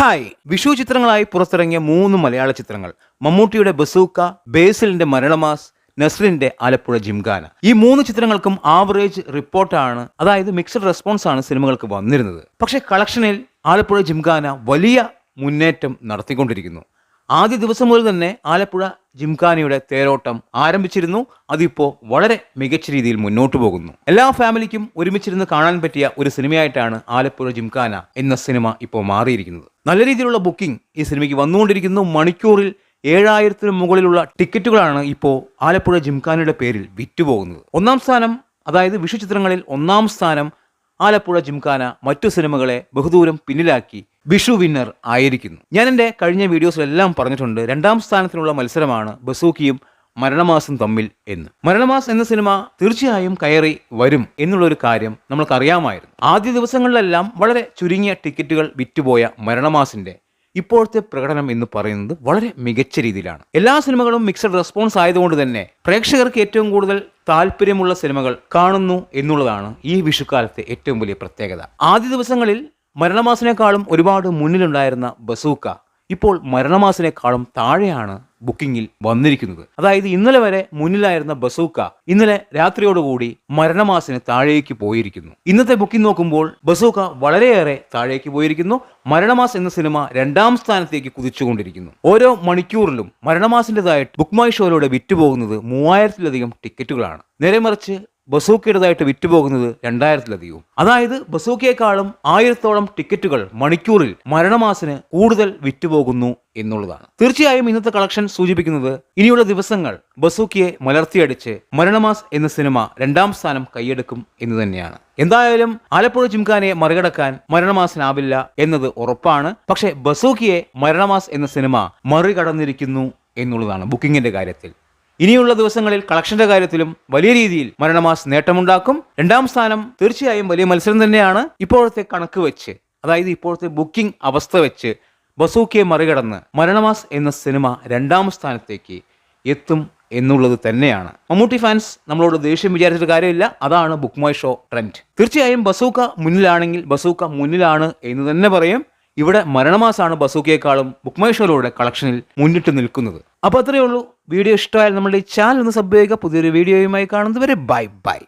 Hi Vishu ചിത്രങ്ങളായി പുറത്തിറങ്ങിയ മൂന്ന് മലയാള ചിത്രങ്ങൾ. മമ്മൂട്ടിയുടെ ബസൂക്ക ബേസിലിന്റെ മരണമാസ് നസ്രിന്റെ ആലപ്പുഴ ജിംഗാന ഈ മൂന്ന് ചിത്രങ്ങൾക്കും ആവറേജ് റിപ്പോർട്ടാണ് അതായത് മിക്സഡ് റെസ്പോൺസ് ആണ് സിനിമകൾക്ക് വന്നിരുന്നത്. പക്ഷേ കളക്ഷനിൽ ആലപ്പുഴ ജിംഗാന വലിയ മുന്നേറ്റം നടത്തിക്കൊണ്ടിരിക്കുന്നു. ആദ്യ ദിവസം മുതൽ തന്നെ ആലപ്പുഴ ജിംഖാനയുടെ തേരോട്ടം ആരംഭിച്ചിരുന്നു. അതിപ്പോ വളരെ മികച്ച രീതിയിൽ മുന്നോട്ട് പോകുന്നു. എല്ലാ ഫാമിലിക്കും ഒരുമിച്ചിരുന്ന് കാണാൻ പറ്റിയ ഒരു സിനിമയായിട്ടാണ് ആലപ്പുഴ ജിംഖാന എന്ന സിനിമ ഇപ്പോൾ മാറിയിരിക്കുന്നത്. നല്ല രീതിയിലുള്ള ബുക്കിംഗ് ഈ സിനിമയ്ക്ക് വന്നുകൊണ്ടിരിക്കുന്നു. മണിക്കൂറിൽ ഏഴായിരത്തിന് മുകളിലുള്ള ടിക്കറ്റുകളാണ് ഇപ്പോൾ ആലപ്പുഴ ജിംഖാനയുടെ പേരിൽ വിറ്റുപോകുന്നത്. ഒന്നാം സ്ഥാനം അതായത് വിഷു ചിത്രങ്ങളിൽ ഒന്നാം സ്ഥാനം ആലപ്പുഴ ജിംഖാന മറ്റു സിനിമകളെ ബഹുദൂരം പിന്നിലാക്കി വിഷു വിന്നർ ആയിരിക്കുന്നു. ഞാൻ എന്റെ കഴിഞ്ഞ വീഡിയോസിലെല്ലാം പറഞ്ഞിട്ടുണ്ട് രണ്ടാം സ്ഥാനത്തിനുള്ള മത്സരമാണ് ബസൂക്കിയും മരണമാസം തമ്മിൽ എന്ന്. മരണമാസ് എന്ന സിനിമ തീർച്ചയായും കയറി വരും എന്നുള്ളൊരു കാര്യം നമ്മൾക്കറിയാമായിരുന്നു. ആദ്യ ദിവസങ്ങളിലെല്ലാം വളരെ ചുരുങ്ങിയ ടിക്കറ്റുകൾ വിറ്റുപോയ മരണമാസിന്റെ ഇപ്പോഴത്തെ പ്രകടനം എന്ന് പറയുന്നത് വളരെ മികച്ച രീതിയിലാണ്. എല്ലാ സിനിമകളും മിക്സഡ് റെസ്പോൺസ് ആയതുകൊണ്ട് തന്നെ പ്രേക്ഷകർക്ക് ഏറ്റവും കൂടുതൽ താല്പര്യമുള്ള സിനിമകൾ കാണുന്നു എന്നുള്ളതാണ് ഈ വിഷുക്കാലത്തെ ഏറ്റവും വലിയ പ്രത്യേകത. ആദ്യ ദിവസങ്ങളിൽ മരണമാസിനേക്കാളും ഒരുപാട് മുന്നിലുണ്ടായിരുന്ന ബസൂക്ക ഇപ്പോൾ മരണമാസിനേക്കാളും താഴെയാണ് ബുക്കിംഗിൽ വന്നിരിക്കുന്നത്. അതായത് ഇന്നലെ വരെ മുന്നിലായിരുന്ന ബസൂക്ക ഇന്നലെ രാത്രിയോടുകൂടി മരണമാസിന് താഴേക്ക് പോയിരിക്കുന്നു. ഇന്നത്തെ ബുക്കിംഗ് നോക്കുമ്പോൾ ബസൂക്ക വളരെയേറെ താഴേക്ക് പോയിരിക്കുന്നു. മരണമാസ് എന്ന സിനിമ രണ്ടാം സ്ഥാനത്തേക്ക് കുതിച്ചുകൊണ്ടിരിക്കുന്നു. ഓരോ മണിക്കൂറിലും മരണമാസിന്റെതായിട്ട് ബുക്ക് മൈ ഷോയിലൂടെ വിറ്റുപോകുന്നത് മൂവായിരത്തിലധികം ടിക്കറ്റുകളാണ്. നേരെ മറിച്ച് ബസൂക്കയുടേതായിട്ട് വിറ്റുപോകുന്നത് രണ്ടായിരത്തിലധികവും. അതായത് ബസൂക്കയെക്കാളും ആയിരത്തോളം ടിക്കറ്റുകൾ മണിക്കൂറിൽ മരണമാസിന് കൂടുതൽ വിറ്റുപോകുന്നു എന്നുള്ളതാണ്. തീർച്ചയായും ഇന്നത്തെ കളക്ഷൻ സൂചിപ്പിക്കുന്നത് ഇനിയുള്ള ദിവസങ്ങൾ ബസൂക്കിയെ മലർത്തിയടിച്ച് മരണമാസ് എന്ന സിനിമ രണ്ടാം സ്ഥാനം കൈയെടുക്കും എന്ന് തന്നെയാണ്. എന്തായാലും ആലപ്പുഴ ജിംഖാനെ മറികടക്കാൻ മരണമാസിനാവില്ല എന്നത് ഉറപ്പാണ്. പക്ഷേ ബസൂക്കിയെ മരണമാസ് എന്ന സിനിമ മറികടന്നിരിക്കുന്നു എന്നുള്ളതാണ് ബുക്കിങ്ങിന്റെ കാര്യത്തിൽ. ഇനിയുള്ള ദിവസങ്ങളിൽ കളക്ഷന്റെ കാര്യത്തിലും വലിയ രീതിയിൽ മരണമാസ് നേട്ടമുണ്ടാക്കും. രണ്ടാം സ്ഥാനം തീർച്ചയായും വലിയ മത്സരം തന്നെയാണ് ഇപ്പോഴത്തെ കണക്ക് വെച്ച് അതായത് ഇപ്പോഴത്തെ ബുക്കിംഗ് അവസ്ഥ വെച്ച് ബസൂക്കിയെ മറികടന്ന് മരണമാസ് എന്ന സിനിമ രണ്ടാം സ്ഥാനത്തേക്ക് എത്തും എന്നുള്ളത് തന്നെയാണ്. മമ്മൂട്ടി ഫാൻസ് നമ്മളോട് ദേഷ്യം വിചാരിച്ചിട്ട് കാര്യമില്ല. അതാണ് ബുക്ക് മൈ ഷോ ട്രെൻഡ് തീർച്ചയായും ബസൂക്ക മുന്നിലാണെങ്കിൽ ബസൂക്ക മുന്നിലാണ് എന്ന് തന്നെ പറയും. ഇവിടെ മരണമാസാണ് ബസൂക്കയെക്കാളും ബുക്ക് മൈ ഷോയിലൂടെ കളക്ഷനിൽ മുന്നിട്ട് നിൽക്കുന്നത്. അപ്പോൾ അത്രയേ ഉള്ളൂ. വീഡിയോ ഇഷ്ടമായാൽ നമ്മുടെ ഈ ചാനൽ ഒന്ന് സബ് ചെയ്യുക. പുതിയൊരു വീഡിയോയുമായി കാണുന്നതുവരെ ബൈ ബൈ.